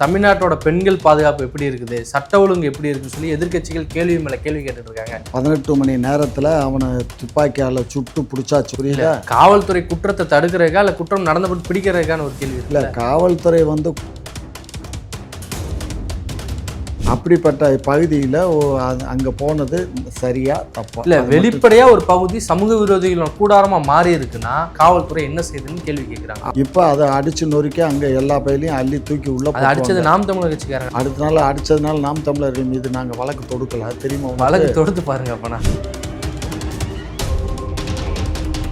தமிழ்நாட்டோட பெண்கள் பாதுகாப்பு எப்படி இருக்குது? சட்ட ஒழுங்கு எப்படி இருக்குன்னு சொல்லி எதிர்க்கட்சிகள் கேள்வி மேல கேள்வி கேட்டுட்டு இருக்காங்க பதினெட்டு மணி நேரத்தில் அவனை துப்பாக்கியால் சுட்டு பிடிச்சாச்சு புரியுதா? காவல்துறை குற்றத்தை தடுக்கிறதுக்கா இல்ல குற்றம் நடந்தபடி பிடிக்கிறதுக்கான ஒரு கேள்வி இல்லை காவல்துறை வந்து அப்படிப்பட்ட பகுதியில் அங்கே போனது சரியா தப்பா? இல்ல அது மட்டும் வெளிப்படையா ஒரு பகுதி சமூக விரோதிகளோட கூடாரமா மாறி இருக்குன்னா காவல்துறை என்ன செய்யுதுன்னு கேள்வி கேட்கிறாங்க இப்போ அதை அடிச்சு நொறுக்கி அங்கே எல்லா பயிலையும் அள்ளி தூக்கி உள்ள போட்டுருவாங்க. நாம் தமிழர் கட்சிக்காரங்க. அடுத்த நாள் அடிச்சதுனால நாம் தமிழர்கள் மீது நாங்கள் வழக்கு தொடுக்கல. தெரியுமா? வழக்கு தொடுத்து பாருங்க அப்பனா.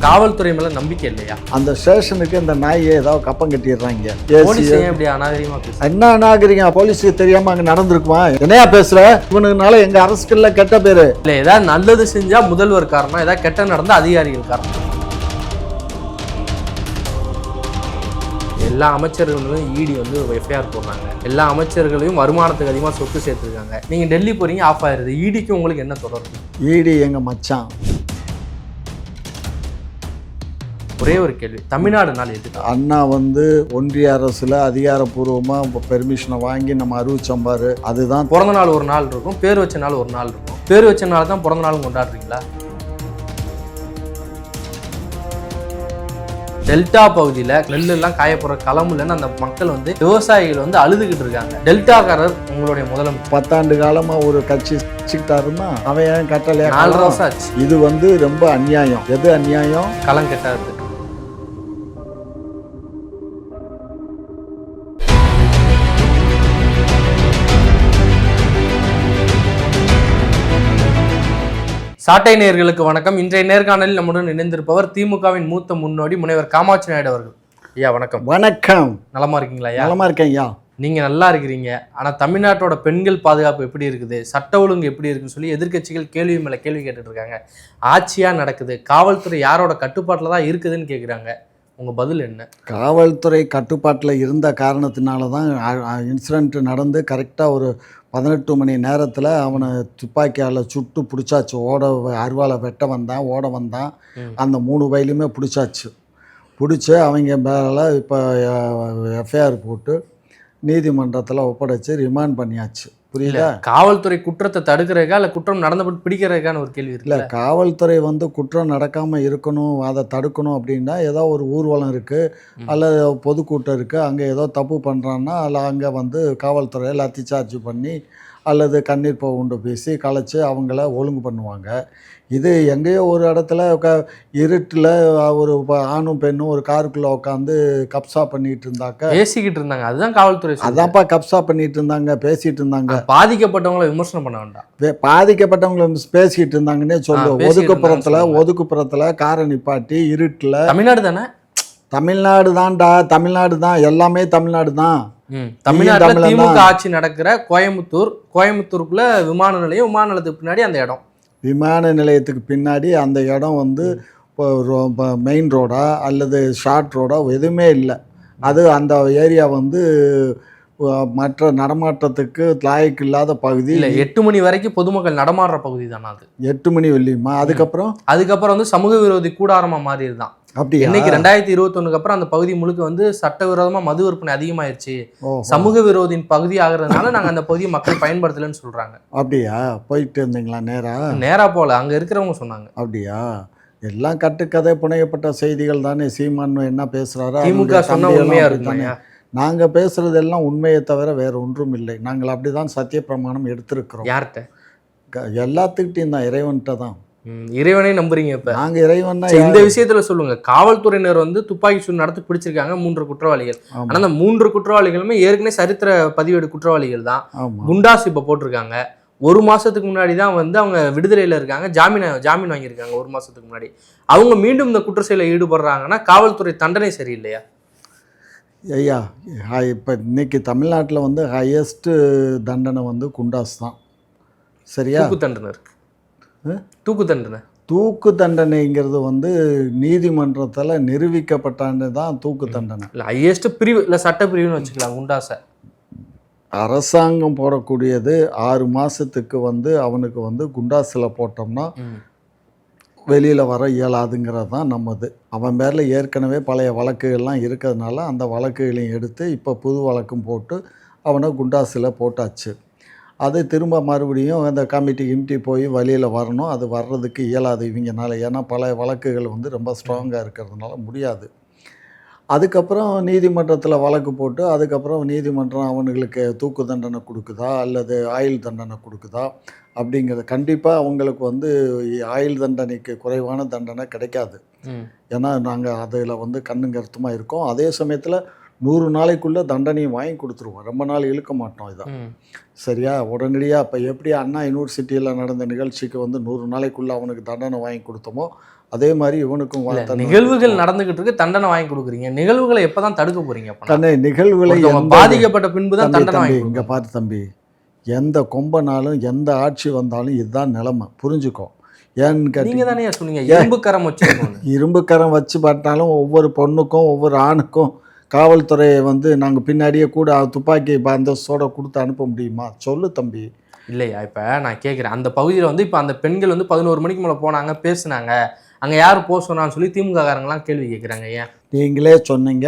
காவல்துறை மேல நம்பிக்கை இல்லையா? அந்த ஸ்டேஷனுக்கு இந்த நாயை ஏதாவது கப்பம் கட்டிடுறாங்க. அநாகரிகமா என்ன நாகரிகம் போலீஸுக்கு தெரியாம அங்க நடந்திருக்குமா? என்னையா பேசுற? இவனுக்குனால எங்க அரசுக்குள்ள கெட்ட பேரு. இல்ல ஏதாவது நல்லது செஞ்சா முதல்வர் காரணம் ஏதாவது கெட்ட நடந்தா அதிகாரிகள் காரணம். எல்லா அமைச்சர்களும் இடி வந்து எஃப்ஐஆர் போடுறாங்க. எல்லா அமைச்சர்களையும் வருமானத்துக்கு அதிகமாக சொத்து சேர்த்துருக்காங்க. நீங்க டெல்லி போறீங்க ஆஃப் ஆயிருது. இடிக்கு உங்களுக்கு என்ன தொடர்பு? ஈடி எங்க மச்சான்? ஒரே ஒரு கேள்வி. தமிழ்நாடு நாள் எதுக்கு? அண்ணா வந்து ஒன்றிய அரசுல அதிகாரப்பூர்வமா பெர்மிஷனை வாங்கி நம்ம அறிவிச்சோம் பாரு. அதுதான் பிறந்த நாள் ஒரு நாள் இருக்கும் பேர் வச்ச நாள் ஒரு நாள் இருக்கும். பேர் வச்ச நாள் தான் பிறந்த நாளும் கொண்டாடுறீங்களா? டெல்டா பகுதியில் நெல் எல்லாம் காயப்படுற களம் இல்லைன்னு அந்த மக்கள் வந்து விவசாயிகள் வந்து அழுதுகிட்டு இருக்காங்க. டெல்டாக்காரர் உங்களுடைய முதலமைச்சர். பத்தாண்டு காலமா ஒரு கட்சி வச்சுக்கிட்டாருன்னா அவன் ஏன் கட்டளையா நாலரை களம்? வருஷம் ஆச்சு. இது வந்து ரொம்ப அநியாயம். எது அநியாயம்? களம் கெட்டாது சாட்டை நேயர்களுக்கு வணக்கம். இன்றைய நேர்காணலில் நம்முடன் இணைந்திருப்பவர் திமுகவின் மூத்த முன்னோடி முனைவர் காமாட்சி நாயுடு அவர்கள். ஐயா வணக்கம். வணக்கம். நலமா இருக்கீங்களா ஐயா? நலமா இருக்கேன் ஐயா. நீங்க நல்லா இருக்கிறீங்க. ஆனா தமிழ்நாட்டோட பெண்கள் பாதுகாப்பு எப்படி இருக்குது? சட்ட ஒழுங்கு எப்படி இருக்குன்னு சொல்லி எதிர்க்கட்சிகள் கேள்வி மேல கேள்வி கேட்டுட்டு இருக்காங்க ஆட்சியா நடக்குது. காவல்துறை யாரோட கட்டுப்பாட்டில் தான் இருக்குதுன்னு கேக்குறாங்க. உங்க பதில் என்ன? காவல்துறை கட்டுப்பாட்டில் இருந்த காரணத்தினால தான் இன்சிடெண்ட் நடந்து கரெக்டாக ஒரு பதினெட்டு மணி நேரத்தில் அவனை துப்பாக்கியால் சுட்டு பிடிச்சாச்சு. ஓட அருவாலை வெட்ட வந்தான் ஓட வந்தான். அந்த மூணு வயலுமே பிடிச்சாச்சு. பிடிச்சி அவங்க மேலே இப்போ எஃப்ஐஆர் போட்டு நீதிமன்றத்தில் ஒப்படைச்சு ரிமாண்ட் பண்ணியாச்சு. புரியுதா? காவல்துறை குற்றத்தை தடுக்கிறதுக்கா இல்ல குற்றம் நடந்தபடி பிடிக்கிறதுக்கான ஒரு கேள்வி இல்லை காவல்துறை வந்து குற்றம் நடக்காமல் இருக்கணும் அதை தடுக்கணும் அப்படின்னா ஏதோ ஒரு ஊர்வலம் இருக்குது. அல்லது பொதுக்கூட்டம் இருக்குது அங்கே ஏதோ தப்பு பண்ணுறான்னா அதில் அங்கே வந்து காவல்துறை லத்தி சார்ஜ் பண்ணி அல்லது கண்ணீர் உண்டு பேசி கலைச்சி அவங்கள ஒழுங்கு பண்ணுவாங்க. இது எங்கேயோ ஒரு இடத்துல க இருட்டில் ஒரு ஆணும் பெண்ணும் ஒரு காருக்குள்ளே உட்காந்து கப்சா பண்ணிட்டு இருந்தாக்க பேசிக்கிட்டு இருந்தாங்க. அதுதான் காவல்துறை. அதான்ப்பா கப்சா பண்ணிட்டு இருந்தாங்க பேசிட்டு இருந்தாங்க. பாதிக்கப்பட்டவங்களை விமர்சனம் பண்ண வேண்டாம். பாதிக்கப்பட்டவங்களை பேசிட்டு இருந்தாங்கன்னே சொல்லு ஆ, பேசிட்டு ஒதுக்குப்புறத்துல ஒதுக்குப்புறத்துல காரை நிப்பாட்டி இருட்டில். தமிழ்நாடு தானே? தமிழ்நாடு தான்டா. தமிழ்நாடு தான். எல்லாமே தமிழ்நாடு தான். தமிழ்நாட்டுல திமுக. ஆட்சி நடக்கிற கோயம்புத்தூர் கோயம்புத்தூருக்குள்ள விமான நிலையம் விமான நிலையத்துக்கு பின்னாடி அந்த இடம். விமான நிலையத்துக்கு பின்னாடி அந்த இடம் வந்து மெயின் ரோடா அல்லது ஷார்ட் ரோடா எதுவுமே இல்லை. அது அந்த ஏரியா வந்து மற்ற நடமாட்டத்துக்கு லாய்க்கு இல்லாத பகுதி. இல்ல எட்டு மணி வரைக்கும் பொதுமக்கள் நடமாடுற பகுதி தானே அது. எட்டு மணி வெள்ளியுமா? அதுக்கப்புறம்? அதுக்கப்புறம் வந்து சமூக விரோதி கூடாரமா மாறிடுதான் அப்படியா? இன்னைக்கு ரெண்டாயிரத்தி இருபத்தொன்னுக்கு அப்புறம் அந்த பகுதி முழுக்க வந்து சட்டவிரோதமா மது விற்பனை அதிகமாயிருச்சு. சமூக விரோதியின் பகுதி ஆகுறதுனால நாங்க அந்த பகுதியை மக்கள் பயன்படுத்தலைன்னு சொல்றாங்க. அப்படியா? போயிட்டு இருந்தீங்களா நேரா? நேரா போல அங்க இருக்கிறவங்க சொன்னாங்க. அப்படியா? எல்லாம் கட்டுக்கதை புனையப்பட்ட செய்திகள் தானே. சீமான் என்ன பேசுறாரோ திமுக சொன்னா உண்மையா அப்படித்தானே. இருக்குமா நாங்க பேசுறது எல்லாம் உண்மையை தவிர வேற ஒன்றும் இல்லை நாங்கள் அப்படிதான் சத்திய பிரமாணம் எடுத்திருக்கிறோம். யார்கிட்ட? எல்லாத்துக்கிட்டையும் தான் இறைவன்கிட்ட தான். இறைவனை நம்புறீங்க இப்ப. நாங்க இறைவன் இந்த விஷயத்துல சொல்லுங்க. காவல்துறையினர் வந்து துப்பாக்கி சூடு நடத்தி பிடிச்சிருக்காங்க மூன்று குற்றவாளிகள். ஆனா அந்த மூன்று குற்றவாளிகளுமே ஏற்கனவே சரித்திர பதிவேடு குற்றவாளிகள் தான். குண்டாஸ் இப்ப போட்டிருக்காங்க. ஒரு மாசத்துக்கு முன்னாடி தான் வந்து அவங்க விடுதலையில இருக்காங்க ஜாமீன் ஜாமீன் வாங்கியிருக்காங்க ஒரு மாசத்துக்கு முன்னாடி. அவங்க மீண்டும் இந்த குற்ற செயலில் ஈடுபடுறாங்கன்னா காவல்துறை தண்டனை சரியில்லையா? ஐயா இப்ப இன்னைக்கு தமிழ்நாட்டுல வந்து ஹையஸ்ட் தண்டனை வந்து குண்டாஸ் தான். சரியா? தண்டனை இருக்கு. தூக்கு தண்டனை. தூக்கு தண்டனைங்கிறது வந்து நீதிமன்றத்துல நிரூபிக்கப்பட்டாண்டு தான் தூக்கு தண்டனை. இல்ல ஹையஸ்ட் பிரிவு இல்ல சட்ட பிரிவுன்னு வச்சுக்கலாம் குண்டாஸை அரசாங்கம் போடக்கூடியது ஆறு மாசத்துக்கு வந்து அவனுக்கு வந்து குண்டாஸில் போட்டோம்னா. வெளியில் வர இயலாதுங்கிறது தான் நம்மது. அவன் பேரில் ஏற்கனவே பழைய வழக்குகள்லாம் இருக்கிறதுனால அந்த வழக்குகளையும் எடுத்து இப்போ புது வழக்கும் போட்டு அவனை குண்டாஸில் போட்டாச்சு. அது திரும்ப மறுபடியும் அந்த கமிட்டி கிமிட்டி போய் வழியில் வரணும். அது வர்றதுக்கு இயலாது இவங்கனால. ஏன்னா பல வழக்குகள் வந்து ரொம்ப ஸ்ட்ராங்காக இருக்கிறதுனால முடியாது. அதுக்கப்புறம் நீதிமன்றத்தில் வழக்கு போட்டு அதுக்கப்புறம் நீதிமன்றம் அவனுங்களுக்கு தூக்கு தண்டனை கொடுக்குதா? அல்லது ஆயுள் தண்டனை கொடுக்குதா? அப்படிங்கிறது கண்டிப்பாக அவங்களுக்கு வந்து ஆயுள் தண்டனைக்கு குறைவான தண்டனை கிடைக்காது. ஏன்னா நாங்கள் அதில் வந்து கண்ணும் கருத்துமாக இருக்கோம். அதே சமயத்தில் நூறு நாளைக்குள்ளே தண்டனையும் வாங்கி கொடுத்துருவோம். ரொம்ப நாள் இழுக்க மாட்டோம் இதை. ம். சரியா? உடனடியாக இப்போ எப்படி அண்ணா யூனிவர்சிட்டியில் நடந்த நிகழ்ச்சிக்கு வந்து நூறு நாளைக்குள்ளே அவனுக்கு தண்டனை வாங்கி கொடுத்தோமோ அதே மாதிரி இவனுக்கும் நிகழ்வுகள். நடந்துகிட்டு இருக்கு தண்டனை வாங்கி கொடுக்குறீங்க. நிகழ்வுகளை எப்பதான் தடுக்க போறீங்க தன்னை நிகழ்வுகளை பாதிக்கப்பட்ட பின்பு தான் தண்டனை வாங்கி இங்கே கொடுக்கணும். பாரு தம்பி. எந்த கொம்பனாலும் எந்த ஆட்சி வந்தாலும் இதுதான் நிலைமை. புரிஞ்சுக்கோ. ஏன்னு நீங்க கேட்டீங்க தானே சொன்னீங்க? இரும்பு கரம் வச்சிருக்கோம் இரும்பு கரம் வச்சு பார்த்தாலும் ஒவ்வொரு பொண்ணுக்கும் ஒவ்வொரு ஆணுக்கும் காவல்துறையை வந்து நாங்கள் பின்னாடியே கூட துப்பாக்கி பந்தோஸோட கொடுத்து அனுப்ப முடியுமா? சொல்லு தம்பி. இல்லையா? இப்ப நான் கேக்குறேன். அந்த பகுதியில வந்து இப்ப அந்த பெண்கள் வந்து பதினோரு மணிக்கு மேல போனாங்க பேசுனாங்க. அங்க யார் போக சொன்னான்னு சொல்லி திமுக காரங்களாம் கேள்வி கேக்குறாங்க ஏன்? நீங்களே சொன்னீங்க.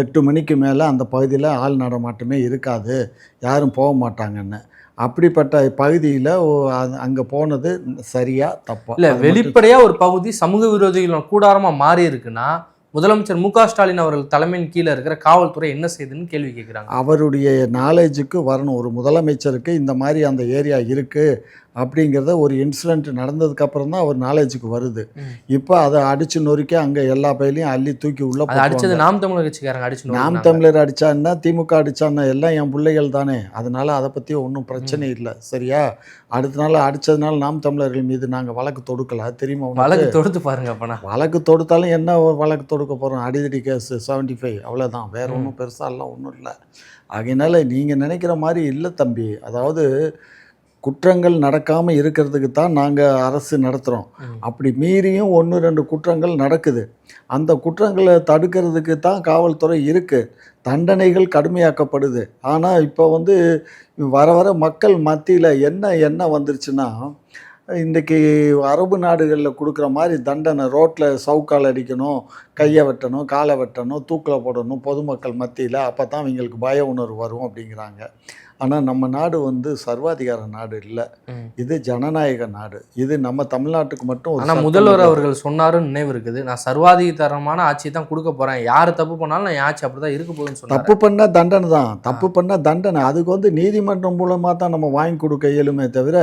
எட்டு மணிக்கு மேலே அந்த பகுதியில் ஆள் நடமாட்டமே இருக்காது. யாரும் போக மாட்டாங்கன்னு. அப்படிப்பட்ட பகுதியில் அங்கே போனது சரியா தப்பா? இல்ல அது மட்டும் வெளிப்படையா ஒரு பகுதி சமூக விரோதிகள் கூடாரமா மாறி இருக்குன்னா முதலமைச்சர் மு க ஸ்டாலின் அவர்கள் தலைமையின் கீழே இருக்கிற காவல்துறை என்ன செய்யுதுன்னு கேள்வி கேட்குறாங்க. அவருடைய நாலேஜுக்கு வரணும். ஒரு முதலமைச்சருக்கு இந்த மாதிரி அந்த ஏரியா இருக்குது அப்படிங்கிறத ஒரு இன்சிடெண்ட் நடந்ததுக்கு அப்புறம் தான் அவர் நாலேஜுக்கு வருது. இப்போ அதை அடிச்சு நொறுக்கி அங்கே எல்லா பயிலையும் அள்ளி தூக்கி உள்ள அடிச்சது. நாம் தமிழர் கட்சிக்காரங்க அடிச்சு நாம். தமிழர் அடிச்சான்னா திமுக அடிச்சான்னா எல்லாம் என் பிள்ளைகள் தானே. அதனால அதை பற்றி ஒன்றும் பிரச்சனை இல்லை. சரியா? அடுத்த நாள் அடிச்சதுனால நாம் தமிழர்கள் மீது நாங்கள் வழக்கு தொடுக்கல. தெரியுமா? வழக்கு தொடுத்து பாருங்க அப்பனா. வழக்கு தொடுத்தாலும் என்ன ஒரு வழக்கு தொடுக்க போகிறோம் அடிதடி கேஸ் செவன்ட்டி ஃபைவ் அவ்வளோதான் வேற. ஒன்றும் பெருசாலாம் ஒன்றும் இல்லை. அதனால நீங்கள் நினைக்கிற மாதிரி இல்லை தம்பி. அதாவது குற்றங்கள் நடக்காமல் இருக்கிறதுக்கு தான் நாங்கள் அரசு நடத்துகிறோம். அப்படி மீறியும் ஒன்று ரெண்டு குற்றங்கள் நடக்குது. அந்த குற்றங்களை தடுக்கிறதுக்கு தான் காவல்துறை இருக்குது தண்டனைகள் கடுமையாக்கப்படுது. ஆனால் இப்போ வந்து வர வர மக்கள் மத்தியில் என்ன என்ன வந்துருச்சுன்னா இன்றைக்கி அரபு நாடுகளில் கொடுக்குற மாதிரி தண்டனை ரோட்டில் சவுக்கால் அடிக்கணும் கையை வெட்டணும் காலை வெட்டணும் தூக்கில் போடணும் பொதுமக்கள் மத்தியில் அப்போ தான் அவங்களுக்கு பய உணர்வு வரும் அப்படிங்கிறாங்க. ஆனால் நம்ம நாடு வந்து சர்வாதிகார நாடு இல்லை. இது ஜனநாயக நாடு. இது நம்ம தமிழ்நாட்டுக்கு மட்டும் ஒரு ஆனா சட்டம் முதல்வர். அவர்கள் சொன்னாருன்னு நினைவு இருக்குது. நான் சர்வாதிகாரமான ஆட்சி தான் கொடுக்க போறேன். யார் தப்பு பண்ணாலும் நான் ஆட்சி அப்படிதான் இருக்க போகுதுன்னு தப்பு பண்ணால் தண்டனை தான். தப்பு பண்ணால் தண்டனை. அதுக்கு வந்து நீதிமன்றம் மூலமாக தான் நம்ம வாங்கி கொடுக்க இயலுமே தவிர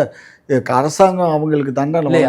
அரசாங்கம் அவங்களுக்கு தண்டனை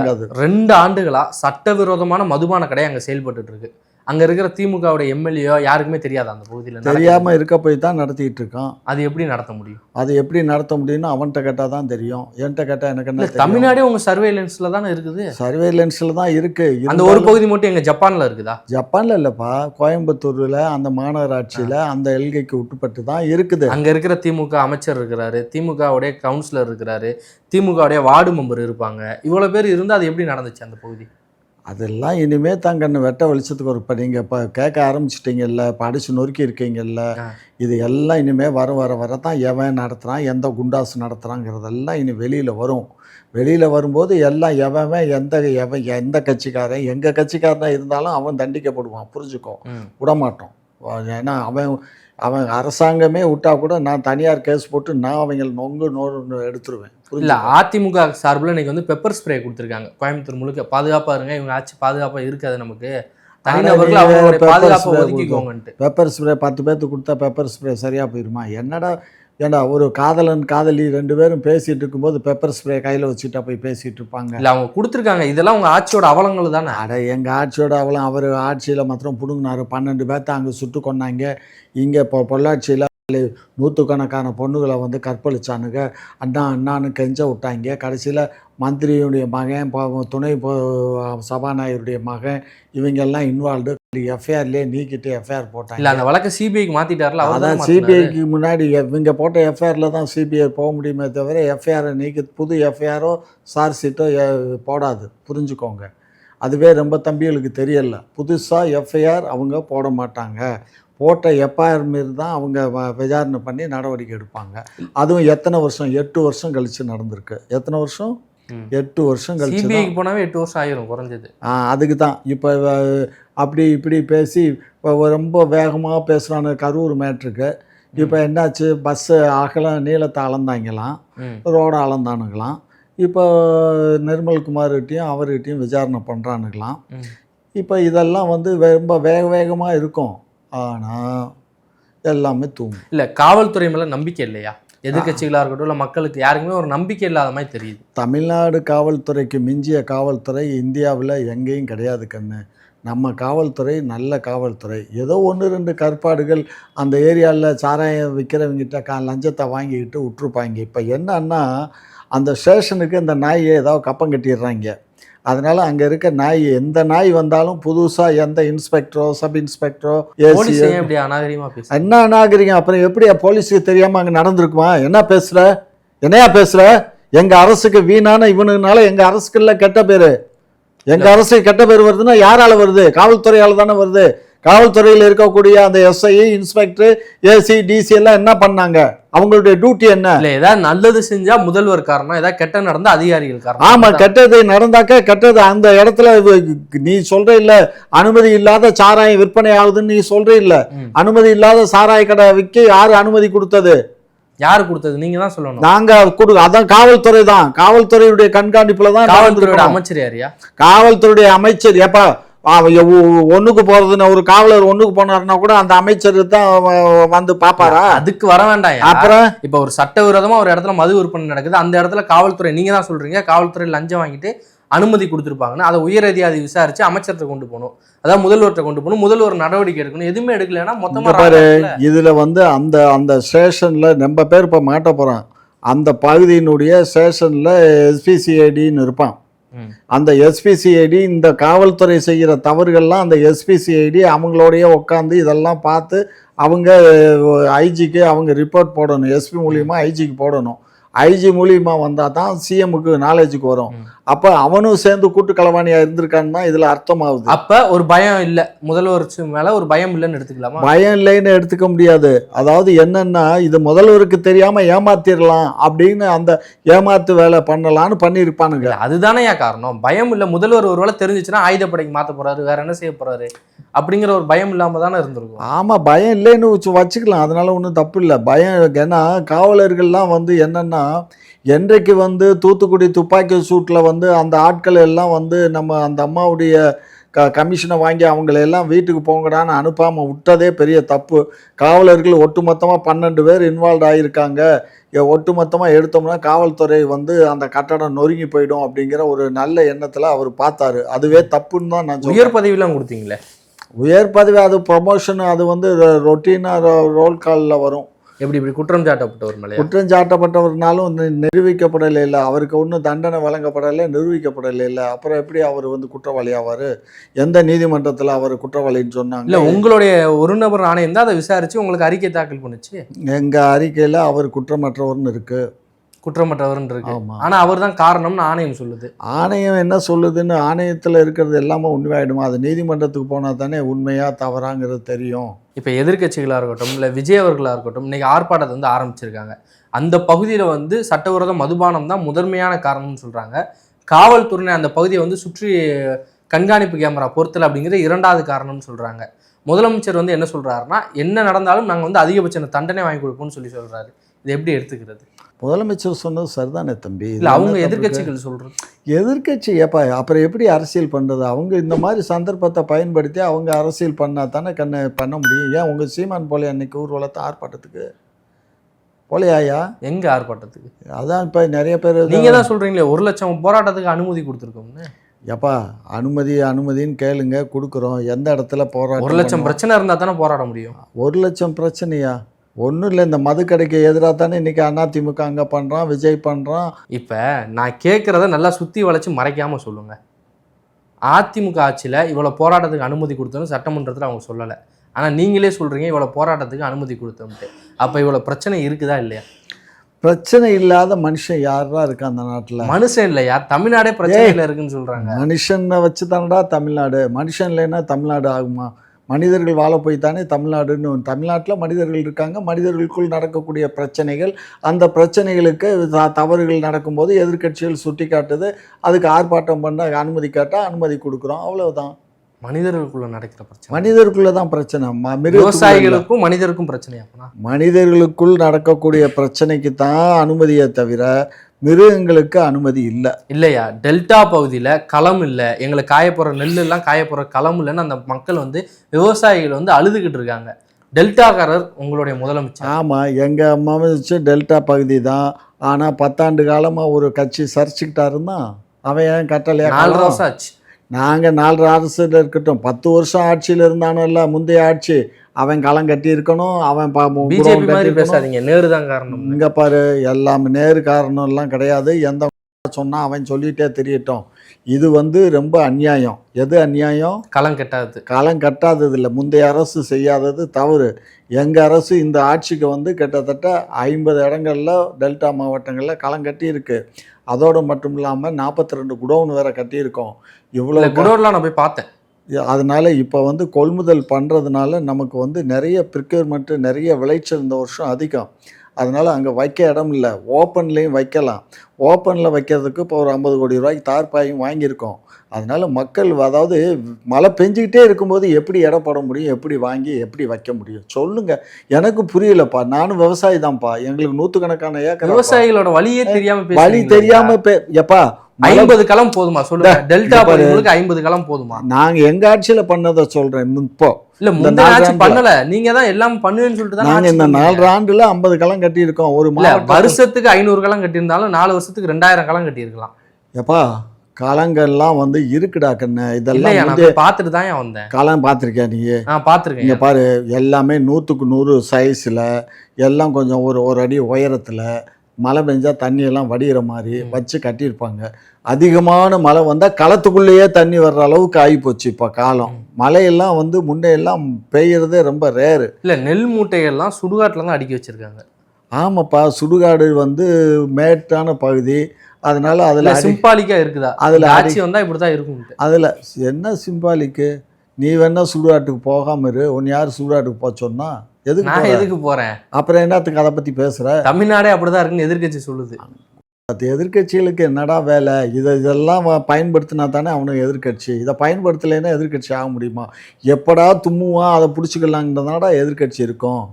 ரெண்டு ஆண்டுகளா சட்டவிரோதமான மதுபான கடை அங்க செயல்பட்டு இருக்கு. அங்க இருக்கிற திமுகவுடைய எம்எல்ஏ யாருக்குமே தெரியாது அந்த பகுதியில. தெரியாமல் இருக்க போய் தான் நடத்திட்டு இருக்கான். அது எப்படி நடத்த முடியும்? அது எப்படி நடத்த முடியும்னு அவன்கிட்ட கேட்டால் தான் தெரியும். என்கிட்ட கேட்டால் எனக்கு என்ன தமிழ்நாடே உங்க சர்வேலன்ஸ்ல தானே இருக்குது. சர்வேலன்ஸில் தான் இருக்குது அந்த ஒரு பகுதி மட்டும் எங்க ஜப்பான்ல இருக்குதா? ஜப்பானில் இல்லைப்பா. கோயம்புத்தூரில் அந்த மாநகராட்சியில் அந்த எல்கைக்கு உட்பட்டு தான் இருக்குது. அங்க இருக்கிற திமுக அமைச்சர் இருக்கிறாரு திமுகவுடைய கவுன்சிலர் இருக்கிறாரு திமுகவுடைய வார்டு மெம்பர் இருப்பாங்க. இவ்வளவு பேர் இருந்து அது எப்படி நடந்துச்சு அந்த பகுதி? அதெல்லாம் இனிமே தான் கண்ணு வெட்ட வெளிச்சத்துக்கு ஒரு இப்போ நீங்கள் இப்போ கேட்க ஆரம்பிச்சிட்டிங்கல்ல இப்போ அடிச்சு நொறுக்கி இருக்கீங்கல்ல. இது எல்லாம் இனிமே வர வர வர தான் எவன் நடத்துகிறான் எந்த குண்டாசு நடத்துகிறாங்கிறதெல்லாம் இனி வெளியில் வரும் வெளியில் வரும்போது எல்லாம் எவன் எந்த எவன் எந்த கட்சிக்காரன் எங்கள் கட்சிக்காரனாக இருந்தாலும் அவன் தண்டிக்கப்படுவான் புரிஞ்சுக்கோ ம். விடமாட்டோம் ஏன்னா அவன் அவன் அரசாங்கமே விட்டா கூட நான் தனியார் கேஸ் போட்டு நான் அவங்கள நொங்கு நோறு எடுத்துருவேன். இல்ல. அதிமுக சார்பில் இன்னைக்கு வந்து பெப்பர் ஸ்ப்ரே கொடுத்துருக்காங்க. கோயம்புத்தூர் முழுக்க. பாதுகாப்பா இருங்க. இவங்க ஆட்சி பாதுகாப்பா இருக்காது நமக்கு. தனிநபர்கள் அவங்களுடைய பாதுகாப்பை ஒதுக்கிக்கோங்கன்ட்டு. பெப்பர் ஸ்ப்ரே பத்து பேர்த்துக்கு கொடுத்தா பெப்பர் ஸ்ப்ரே சரியாக போயிருமா? என்னடா ஏண்டா ஒரு காதலன் காதலி ரெண்டு பேரும் பேசிகிட்டு இருக்கும்போது பெப்பர் ஸ்ப்ரே கையில் வச்சுட்டா போய் பேசிகிட்டு இருப்பாங்க. இல்ல அவங்க கொடுத்துருக்காங்க. இதெல்லாம் உங்க ஆட்சியோட அவலங்கள் தானே? அட எங்கள் ஆட்சியோட அவளும் அவர் ஆட்சியில் மாத்திரம் பிடுங்கினாரு. பன்னெண்டு பேர்த்த அங்கே சுட்டு கொண்டாங்க இங்கே இப்போ பொள்ளாச்சியில் நூற்றுக்கணக்கான பொண்ணுகளை வந்து கற்பழிச்சானுங்க. அண்ணா அண்ணான்னு கெஞ்ச விட்டாங்க. கடைசியில் மந்திரியுடைய மகன் துணை சபாநாயகருடைய மகன் இவங்க எல்லாம் இன்வால்வ்டு எஃப்ஐஆர்லேயே நீக்கிட்டு எஃப்ஐஆர் போட்டாங்க. இல்ல அந்த வழக்கை சிபிஐக்கு மாத்திட்டாருல அவர் அதான் சிபிஐக்கு முன்னாடி இவங்க போட்ட எஃப்ஐஆரில் தான் சிபிஐ போக முடியுமே தவிர எஃப்ஐஆரை நீக்கி புது எஃப்ஐஆரோ சார்ஜ் ஷீட்டோ போடாது. புரிஞ்சுக்கோங்க. அதுவே ரொம்ப தம்பிகளுக்கு தெரியல. புதுசாக எஃப்ஐஆர் அவங்க போட மாட்டாங்க. போட்ட எஃப்ஐஆர் மீது தான் அவங்க விசாரணை பண்ணி நடவடிக்கை எடுப்பாங்க. அதுவும் எத்தனை வருஷம்? எட்டு வருஷம் கழித்து நடந்திருக்கு. எத்தனை வருஷம். எட்டு வருஷம் கழிச்சு சிபிஐக்கு போனாவே எட்டு வருஷம் ஆயிரும் குறைஞ்சது. ஆ, அதுக்கு தான் இப்போ அப்படி இப்படி பேசி ரொம்ப வேகமாக பேசுகிறான கரூர் மேட்ருக்கு. இப்போ என்னாச்சு? பஸ்ஸு அகலம் நீளத்தை அளந்தாங்களாம். ரோடை அளந்தானுங்களாம். இப்போ நிர்மல்குமார்கிட்டையும் அவர்கிட்டையும் விசாரணை பண்ணுறானுங்களாம். இப்போ இதெல்லாம் வந்து ரொம்ப வேக வேகமாக இருக்கும். ஆனால் எல்லாமே தூங்கும். இல்ல காவல்துறை மேல நம்பிக்கை இல்லையா? எதிர்கட்சிகளாக இருக்கட்டும் இல்லை மக்களுக்கு யாருக்குமே ஒரு நம்பிக்கை இல்லாத மாதிரி தெரியுது. தமிழ்நாடு காவல்துறைக்கு மிஞ்சிய காவல்துறை இந்தியாவில் எங்கேயும் கிடையாது கண்ணு. நம்ம காவல்துறை நல்ல காவல்துறை. ஏதோ ஒன்று ரெண்டு கற்பாடுகள் அந்த ஏரியாவில் சாராயம் விற்கிறவங்கிட்ட கா லஞ்சத்தை வாங்கிக்கிட்டு விட்ருப்பாங்க இப்போ என்னன்னா அந்த ஸ்டேஷனுக்கு இந்த நாயை ஏதாவது கப்பம் கட்டிடுறாங்க. அதனால் அங்கே இருக்க நாய் எந்த நாய் வந்தாலும் புதுசாக எந்த இன்ஸ்பெக்டரோ சப் இன்ஸ்பெக்டரோ போலீஸ் ஏசி ஏன் இப்படி அநாகரிகமா பேசு என்ன நாகரிகம் அப்புறம் எப்படி போலீஸுக்கு தெரியாமல் அங்கே நடந்திருக்குமா? என்ன பேசுகிற என்னையா பேசுகிற எங்கள் அரசுக்கு வீணான இவனுனால எங்கள் அரசுக்குள்ள கெட்ட பேர். எங்கள் அரசுக்கு கெட்ட பேர் வருதுன்னா யாரால வருது? காவல்துறையால் தானே வருது. காவல்துறையில் இருக்கக்கூடிய அந்த எஸ்ஐ இன்ஸ்பெக்டர் ஏசி டிசி எல்லாம் என்ன பண்ணாங்க? அவங்களுடைய டியூட்டி என்ன? இல்ல ஏதாவது நல்லது செஞ்சா முதல்வர் காரணம் ஏதாவது கெட்ட நடந்தா அதிகாரிகள் காரணம். ஆமா கெட்டது நடந்தாக்க கெட்டது. அந்த இடத்துல நீ சொல்ற இல்ல அனுமதி இல்லாத சாராயம் விற்பனை ஆகுதுன்னு நீ சொல்ற இல்ல. அனுமதி இல்லாத சாராய கடை விற்க யாரு அனுமதி கொடுத்தது? யாரு கொடுத்தது? நீங்க தான் சொல்லணும். நாங்க கொடு அதான் காவல்துறை தான். காவல்துறையுடைய கண்காணிப்புல தான் காவல்துறையோட நடந்திருக்கணும். அமைச்சர் யாரியா காவல்துறையுடைய அமைச்சர் எப்ப ஒண்ணுக்கு போறதுன்னு ஒரு காவலர் ஒண்ணுக்கு போனாருன்னா கூட அந்த அமைச்சர் தான் வந்து பாப்பாரா? அதுக்கு வர வேண்டாம் அப்புறம்? இப்ப ஒரு சட்டவிரோதமா ஒரு இடத்துல மது விற்பனை நடக்குது. அந்த இடத்துல காவல்துறை நீங்க தான் சொல்றீங்க காவல்துறை லஞ்சம் வாங்கிட்டு அனுமதி கொடுத்துருப்பாங்கன்னு. அதை உயர் அதிகாரி விசாரிச்சு அமைச்சர்கிட்ட கொண்டு போகணும். அதாவது முதல்வர்கிட்ட கொண்டு போகணும். முதல்வர் நடவடிக்கை எடுக்கணும். எதுவுமே எடுக்கலைன்னா மொத்தமா இங்க பாரு ராஜாக்கள் இதுல வந்து அந்த அந்த ஸ்டேஷன்ல நம்ம பேர் இப்ப மாட்ட போறோம் அந்த பகுதியினுடைய ஸ்டேஷன்ல எஸ்பிசிஐடின்னு இருப்பான். அந்த எஸ்பிசிஐடி இந்த காவல்துறை செய்கிற தவறுகள்லாம் அந்த எஸ்பிசிஐடி அவங்களோடயே உட்காந்து இதெல்லாம் பார்த்து அவங்க ஐஜிக்கு அவங்க ரிப்போர்ட் போடணும். எஸ்பி மூலியமாக ஐஜிக்கு போடணும். ஐஜி மூலியமா வந்தால் தான் சிஎம்முக்கு நாலேஜுக்கு வரும். அப்போ அவனும் சேர்ந்து கூட்டு களவாணியாக இருந்திருக்கான்னு தான் இதில் அர்த்தமாகுது. அப்ப ஒரு பயம் இல்ல. முதல்வர் மேல ஒரு பயம் இல்லைன்னு எடுத்துக்கலாமா? பயம் இல்லைன்னு எடுத்துக்க முடியாது. அதாவது என்னன்னா இது முதல்வருக்கு தெரியாம ஏமாத்திரலாம் அப்படின்னு அந்த ஏமாத்து வேலை பண்ணலான்னு பண்ணியிருப்பானுங்க. இல்ல அதுதானே காரணம்? பயம் இல்ல. முதல்வர் ஒருவேளை தெரிஞ்சுச்சுன்னா ஆயுதப்படைக்கு மாத்த போறாரு வேற என்ன செய்ய போறாரு? அப்படிங்கிற ஒரு பயம் இல்லாம தானே இருந்திருக்கும். ஆமா பயம் இல்லைன்னு வச்சு வச்சுக்கலாம். அதனால ஒன்றும் தப்பு இல்லை. பயம் ஏன்னா காவலர்கள்லாம் வந்து என்னன்னா என்றைக்கு வந்து தூத்துக்குடி துப்பாக்கி சூட்டில் வந்து அந்த ஆட்கள் எல்லாம் வந்து நம்ம அந்த அம்மாவுடைய க கமிஷனை வாங்கி அவங்கள எல்லாம் வீட்டுக்கு போங்கடான்னு அனுப்பாமல் விட்டதே பெரிய தப்பு. காவலர்கள் ஒட்டுமொத்தமாக பன்னெண்டு பேர் இன்வால்வ் ஆகியிருக்காங்க ஒட்டுமொத்தமாக எடுத்தோம்னா காவல்துறை வந்து அந்த கட்டடம் நொறுங்கி போயிடும் அப்படிங்கிற ஒரு நல்ல எண்ணத்தில் அவர் பார்த்தாரு. அதுவே தப்புன்னு தான் நான். உயர் பதவியெல்லாம் கொடுத்தீங்களே? உயர் பதவி அது ப்ரொமோஷன் அது வந்து ரொட்டீனாக ரோல் காலில் வரும். எப்படி இப்படி குற்றம் சாட்டப்பட்டவர் மேலே குற்றம் சாட்டப்பட்டவர்னாலும் நி- நிரூபிக்கப்படலை இல்லை அவருக்கு ஒன்றும் தண்டனை வழங்கப்படலை நிரூபிக்கப்படலை இல்லை அப்புறம் எப்படி அவர் வந்து குற்றவாளி ஆவார் எந்த நீதிமன்றத்தில் அவர் குற்றவாளின்னு இல்ல சொன்னாங்க உங்களுடைய ஒரு நபர் ஆணையம் தான் அதை விசாரிச்சு உங்களுக்கு அறிக்கை தாக்கல் பண்ணுச்சு? எங்கள் அறிக்கையில் அவர் குற்றமற்றவர்னு இருக்கு. குற்றமற்றவர்னு இருக்கு ஆமாம் ஆனா அவர் தான் காரணம்னு ஆணையம் சொல்லுது. ஆணையம் என்ன சொல்லுதுன்னு ஆணையத்தில் இருக்கிறது எல்லாமே உண்மையாயிடுமா? அது நீதிமன்றத்துக்கு போனால் தானே உண்மையாக தவறாங்கிறது தெரியும். இப்ப எதிர்க்கட்சிகளா இருக்கட்டும் இல்ல விஜய் அவர்களா இருக்கட்டும் இன்னைக்கு ஆர்ப்பாட்டத்தை வந்து ஆரம்பிச்சிருக்காங்க. அந்த பகுதியில வந்து சட்டவிரோத மதுபானம் தான் முதன்மையான காரணம்னு சொல்றாங்க. காவல்துறை அந்த பகுதியை வந்து சுற்றி கண்காணிப்பு கேமரா பொறுத்தல் அப்படிங்கிறது இரண்டாவது காரணம்னு சொல்றாங்க. முதலமைச்சர் வந்து என்ன சொல்றாருன்னா என்ன நடந்தாலும் நாங்க வந்து அதிகபட்ச தண்டனை வாங்கி கொடுப்போம்னு சொல்லி சொல்றாரு. இது எப்படி எடுத்துக்கிறது? முதலமைச்சர் சொன்னது சரிதானே தம்பி? இல்ல அவங்க? எதிர்க்கட்சிகள் சொல்றது. எதிர்க்கட்சி ஏப்பா அப்புறம் எப்படி அரசியல் பண்ணுறது அவங்க இந்த மாதிரி சந்தர்ப்பத்தை பயன்படுத்தி அவங்க அரசியல் பண்ணால் தானே கண்ணு பண்ண முடியும்? ஏன் உங்கள் சீமான் போல அன்னைக்கு ஊர்வலத்தை ஆர்ப்பாட்டத்துக்கு? போலையாயா? எங்க ஆர்ப்பாட்டத்துக்கு? அதான் இப்போ நிறைய பேர் நீங்க தான் சொல்றீங்களே ஒரு லட்சம் போராட்டத்துக்கு அனுமதி கொடுத்துருக்கோம்னு. ஏப்பா அனுமதி அனுமதின்னு கேளுங்க கொடுக்குறோம். எந்த இடத்துல போராட்டம் ஒரு லட்சம்? பிரச்சனை இருந்தா தானே போராட முடியும். ஒரு லட்சம் பிரச்சனையா? ஒன்றும் இல்லை இந்த மதுக்கடைக்கு எதிராக தானே இன்றைக்கி அதிமுக அங்கே பண்ணுறான் விஜய் பண்ணுறான் இப்ப நான் கேட்கறத நல்லா சுத்தி வளைச்சு மறைக்காம சொல்லுங்க. அதிமுக ஆட்சியில இவ்வளவு போராட்டத்துக்கு அனுமதி கொடுத்தோன்னு சட்டமன்றத்துல அவங்க சொல்லல. ஆனா நீங்களே சொல்றீங்க இவ்வளவு போராட்டத்துக்கு அனுமதி கொடுத்தோம்ட்டு. அப்ப இவ்வளவு பிரச்சனை இருக்குதா இல்லையா? பிரச்சனை இல்லாத மனுஷன் யாரா இருக்கா அந்த நாட்டில்? மனுஷன் இல்லையா? தமிழ்நாடே பிரச்சனையில இருக்குன்னு சொல்றாங்க. மனுஷனை வச்சு தானடா தமிழ்நாடு. மனுஷன் இல்லைன்னா தமிழ்நாடு ஆகுமா? மனிதர்கள் வாழ போய் தானே தமிழ்நாடுன்னு. தமிழ்நாட்டில் மனிதர்கள் இருக்காங்க. மனிதர்களுக்குள் நடக்கக்கூடிய பிரச்சனைகள் அந்த பிரச்சனைகளுக்கு த- தவறுகள் நடக்கும்போது எதிர்க்கட்சிகள் சுட்டி காட்டுது அதுக்கு ஆர்ப்பாட்டம் பண்ண அனுமதி கேட்டால் அனுமதி கொடுக்குறோம். அவ்வளவுதான். மனிதர்களுக்குள்ள நடக்கிற பிரச்சனை. மனிதருக்குள்ள தான் பிரச்சனை. விவசாயிகளுக்கும் மனிதருக்கும் பிரச்சனை மனிதர்களுக்குள் நடக்கக்கூடிய பிரச்சனைக்கு தான் அனுமதியே தவிர மிருகங்களுக்கு அனுமதி இல்லை. இல்லையா? டெல்டா பகுதியில் களம் இல்லை. எங்களுக்கு காயப்போகிற நெல் எல்லாம் காயப்போகிற களம் இல்லைன்னு அந்த மக்கள் வந்து விவசாயிகள் வந்து அழுதுகிட்டு இருக்காங்க. டெல்டாக்காரர் உங்களுடைய முதலமைச்சர். ஆமாம் எங்கள் அமைச்சு டெல்டா பகுதி தான். ஆனால் பத்தாண்டு காலமாக ஒரு கட்சி சரிச்சுக்கிட்டாருன்னா அவன் ஏன் கட்டளையா நாலு வருஷம் ஆச்சு. நாங்கள் நாலு அரசில் இருக்கட்டும். பத்து வருஷம் ஆட்சியில் இருந்தானோல்ல முந்தைய ஆட்சி. அவன் களம் கட்டி இருக்கணும் அவன் பிஜேபி மாதிரி பேசாதீங்க. நேரு தான் காரணம். இங்கே பாரு எல்லாம் நேரு காரணம்லாம் கிடையாது. எந்த சொன்னா அவன் சொல்லிட்டே தெரியட்டும். இது வந்து ரொம்ப அநியாயம். எது அநியாயம்? களம் கெட்டாது களம் கட்டாதது இல்லை. முந்தைய அரசு செய்யாதது தவறு. எங்கள் அரசு இந்த ஆட்சிக்கு வந்து கிட்டத்தட்ட ஐம்பது இடங்கள்ல டெல்டா மாவட்டங்களில் களம் கட்டியிருக்கு. அதோடு மட்டும் இல்லாமல் நாற்பத்தி ரெண்டு குடோன் வேற கட்டியிருக்கோம். இவ்வளோ இல்லை குடோர்லாம் நான் போய் பார்த்தேன். அதனால இப்போ வந்து கொள்முதல் பண்ணுறதுனால நமக்கு வந்து நிறைய ப்ரிக்யூர்மெண்ட்டு நிறைய விளைச்சல் இந்த வருஷம் அதிகம். அதனால் அங்கே வைக்க இடம் இல்லை. ஓப்பன்லேயும் வைக்கலாம். ஓப்பனில் வைக்கிறதுக்கு இப்போ ஒரு ஐம்பது கோடி ரூபாய்க்கு தார்பாயும் வாங்கியிருக்கோம். அதனால் மக்கள் அதாவது மழை பெஞ்சிக்கிட்டே இருக்கும்போது எப்படி இடம் போட முடியும் எப்படி வாங்கி எப்படி வைக்க முடியும்? சொல்லுங்கள் எனக்கு புரியலப்பா. நானும் விவசாயி தான்ப்பா எங்களுக்கு நூற்றுக்கணக்கான ஏக்கர் விவசாயிகளோட வழியே தெரியாம வழி. தெரியாமல் பே எப்பா ஐம்பது களம் போதுமா? சொல்லுங்க. டெல்டா. பகுதிகளுக்கு ஐம்பது களம் போதுமா? நாங்கள் எங்கள் ஆட்சியில் பண்ணதை சொல்கிறேன் இப்போ இல்ல ஆட்சி பண்ணல. நீங்க தான் எல்லாம் பண்ணுவேன்னு சொல்லிட்டு நாங்க இந்த. நாலு ஆண்டுல ஐம்பது களம் கட்டியிருக்கோம். ஒரு இல்ல மாவட்டம் வருஷத்துக்கு ஐநூறு களம் கட்டியிருந்தாலும் நாலு வருஷத்துக்கு ரெண்டாயிரம் களம் கட்டியிருக்கலாம். எப்பா களங்கள்லாம் வந்து இருக்குடா கண்ணு. இதெல்லாம் வந்து பார்த்துட்டு தான் வந்தேன்? களம் பார்த்துருக்கியா நீ? நான் பார்த்துருக்கேன். இங்க பாரு எல்லாமே நூற்றுக்கு நூறு சைஸில் எல்லாம் கொஞ்சம் ஒரு ஒரு அடி உயரத்தில் மழை பெஞ்சா தண்ணி எல்லாம் வடிகிற மாதிரி. வச்சு கட்டியிருப்பாங்க. அதிகமான மழை வந்தால் களத்துக்குள்ளேயே தண்ணி வர்ற அளவுக்கு ஆகிப்போச்சு இப்போ காலம். மழையெல்லாம் வந்து முன்னையெல்லாம் பெய்யறதே ரொம்ப ரேரு இல்ல நெல் மூட்டைகள்லாம் சுடுகாட்டுல தான் அடுக்கி வச்சிருக்காங்க. ஆமாப்பா சுடுகாடு வந்து மேட்டான பகுதி. அதனால அதில் சிம்பாலிக்கா இருக்குதா? அதுல ஆட்சி வந்தா இப்படிதான் இருக்கும்ட்டு. அதில் என்ன சிம்பாலிக்கு? நீ வேணா சுடுகாட்டுக்கு போகாம இரு. உன் யார் சுடுகாட்டுக்கு போக சொன்னா? எதுக்கு நான்? எதுக்கு போறேன்? அப்புறம் என்னத்துக்கு அதை பற்றி பேசுகிற தமிழ்நாடே அப்படிதான் இருக்குன்னு எதிர்க்கட்சி சொல்லுது. அது எதிர்க்கட்சிகளுக்கு என்னடா வேலை? இதை இதெல்லாம் பயன்படுத்தினா தானே அவனுக்கு எதிர்க்கட்சி. இதை பயன்படுத்தலைன்னா எதிர்க்கட்சி ஆக முடியுமா? எப்படா தும்முவான் அதை பிடிச்சிக்கலாங்கிறதாடா எதிர்க்கட்சி இருக்கும்.